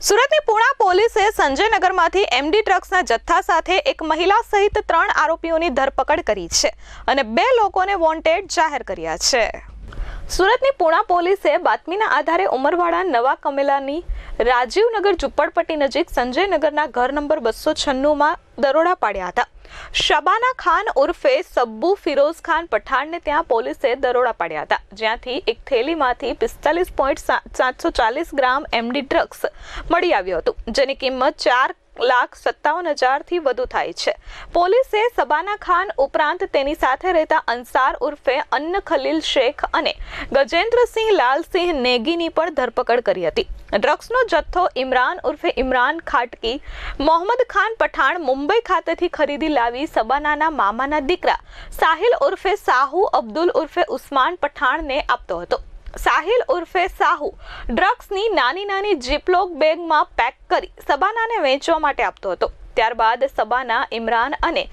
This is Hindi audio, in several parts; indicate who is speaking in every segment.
Speaker 1: સુરતની પુણા પોલીસે સંજયનગરમાંથી એમડી ડ્રગ્સના જથ્થા સાથે એક મહિલા સહિત ત્રણ આરોપીઓની ધરપકડ કરી છે અને બે લોકોને વોન્ટેડ જાહેર કર્યા છે. સુરતની પુણા પોલીસે બાતમીના આધારે ઉમરવાડા નવા કમેલાની રાજીવનગર ઝુંપડપટ્ટી નજીક સંજયનગરના ઘર નંબર બસો છન્નુંમાં દરોડા પાડ્યા હતા. શબાના ખાન ઉર્ફે સબ્બુ ફિરોઝ ખાન પઠાણને ત્યાં પોલીસે દરોડા પાડ્યા હતા. જ્યાંથી એક થેલીમાંથી પિસ્તાલીસ પોઈન્ટ સાતસો ચાલીસ ગ્રામ એમડી ડ્રગ્સ મળી આવ્યું હતું, જેની કિંમત ચાર લાખ સત્તાવન હજારથી વધુ થાય છે. પોલીસે સબાના ખાન ઉપરાંત તેની સાથે રહેતા અંસાર ઉર્ફે અન્ન ખલીલ શેખ અને ગજેન્દ્રસિંહ લાલસિંહ નેગીની પણ ધરપકડ કરી હતી. ડ્રગ્સનો જથ્થો ઇમરાન ઉર્ફે ઇમરાન ખાટકી, મોહમ્મદ ખાન પઠાણ મુંબઈ ખાતેથી ખરીદી લાવી સબાનાના મામાના દીકરા સાહિલ ઉર્ફે સાહુ, અબ્દુલ ઉર્ફે ઉસ્માન પઠાણને આપતો હતો. સાહિલ ઉર્ફે સાહુ ડ્રગ્સની નાની નાની જીપલોક બેગમાં પેક કરી સબાનાને વેચવા માટે આપતો હતો. ત્યારબાદ સબાના ઇમરાન અને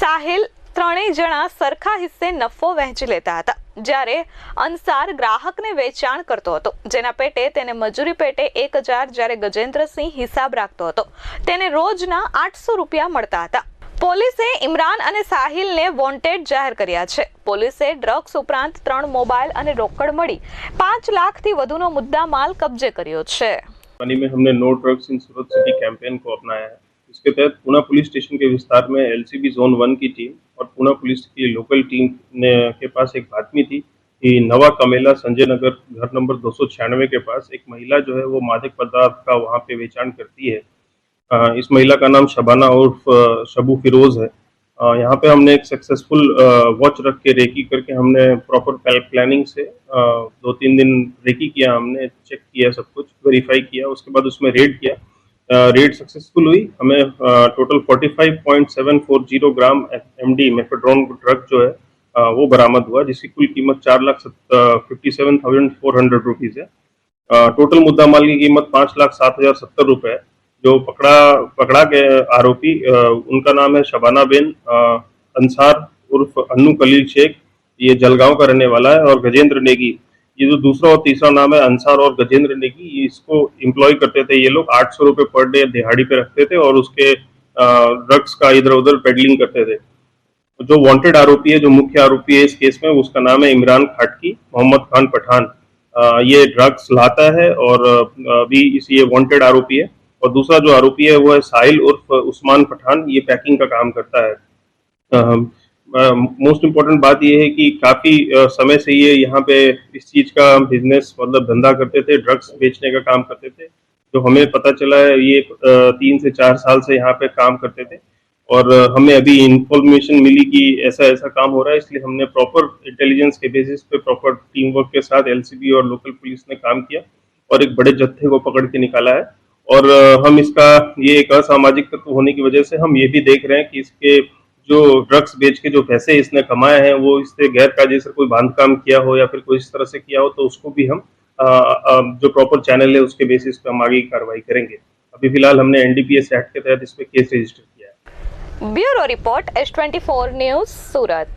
Speaker 1: સાહિલ ત્રણેય જણા સરખા હિસ્સે નફો વહેંચી લેતા હતા, જ્યારે અંસાર ગ્રાહકને વેચાણ કરતો હતો. જેના પેટે તેને મજૂરી પેટે એક હજાર જ્યારે ગજેન્દ્રસિંહ હિસાબ રાખતો હતો. તેને રોજના આઠસો રૂપિયા મળતા હતા. પોલીસે ઇમરાન અને સાહિલને વોન્ટેડ જાહેર કર્યા છે પોલીસે ડ્રગ્સ ઉપરાંત ત્રણ મોબાઈલ અને રોકડ મળી પાંચ લાખથી વધુનો મુદ્દા માલ કબજે કર્યો છે
Speaker 2: पानी में हमने no drugs in Surat city campaign को अपनाया है इसके तहत पुणे पुलिस स्टेशन के विस्तार में एलसीबी जोन वन की टीम और पुणे पुलिस की लोकल टीम ने के पास एक बातमी थी कि नवा कमेला संजय नगर घर नंबर दो के पास एक महिला जो है वो मादक पदार्थ का वहाँ पे बेचान करती है अ, इस महिला का नाम शबाना उर्फ़ शबू फिरोज है। यहाँ पे हमने एक सक्सेसफुल वॉच रख के रेकी करके हमने प्रॉपर प्लानिंग से दो तीन दिन रेकी किया, हमने चेक किया सब कुछ वेरीफाई किया, उसके बाद उसमें रेड किया। रेड सक्सेसफुल हुई। हमें टोटल 45.740 ग्राम एमडी मेफेड्रोन ड्रग जो है वो बरामद हुआ, जिसकी कुल कीमत चार lakh fifty seven thousand four hundred rupees है। टोटल मुद्दा माल की कीमत पाँच लाख सात हज़ार सत्तर रुपये है। जो पकड़ा पकड़ा गए आरोपी उनका नाम है शबाना बेन अंसार उर्फ़ अन्नू कलील शेख। ये जलगांव का रहने वाला है और गजेंद्र नेगी। ये जो दूसरा और तीसरा नाम है, अंसार और गजेंद्र नेगी इसको इम्प्लॉय करते थे ये लोग। आठ सौ रुपये पर डे दिहाड़ी पे रखते थे और उसके ड्रग्स का इधर उधर पेडलिंग करते थे। जो वांटेड आरोपी है, जो मुख्य आरोपी है इस केस में, उसका नाम है इमरान खाटकी, मोहम्मद खान पठान। ये ड्रग्स लाता है और अभी इस ये वांटेड आरोपी है। और दूसरा जो आरोपी है, वो है साहिल उर्फ़ उस्मान पठान। ये पैकिंग का काम करता है। मोस्ट इम्पोर्टेंट बात ये है कि काफ़ी समय से ये यहाँ पे इस चीज़ का बिज़नेस मतलब धंधा करते थे ड्रग्स बेचने का काम करते थे। जो हमें पता चला है, ये तीन से चार साल से यहाँ पे काम करते थे। और हमें अभी इंफॉर्मेशन मिली कि ऐसा ऐसा काम हो रहा है, इसलिए हमने प्रॉपर इंटेलिजेंस के बेसिस पे प्रॉपर टीम वर्क के साथ एलसीबी और लोकल पुलिस ने काम किया। और एक बड़े जत्थे को पकड़ के निकाला है। और हम इसका ये एक असामाजिक तत्व होने की वजह से हम ये भी देख रहे हैं कि इसके जो ड्रग्स बेच के जो पैसे इसने कमाए हैं वो इससे गैर कायदेसर कोई बाँध काम किया हो या फिर कोई इस तरह से किया हो तो उसको भी हम आ, आ, जो प्रॉपर चैनल है उसके बेसिस पे हम आगे कार्रवाई करेंगे। अभी फ़िलहाल हमने एनडीपीएस एक्ट के तहत इस पर केस रजिस्टर किया है।
Speaker 1: Bureau report S twenty news Surat.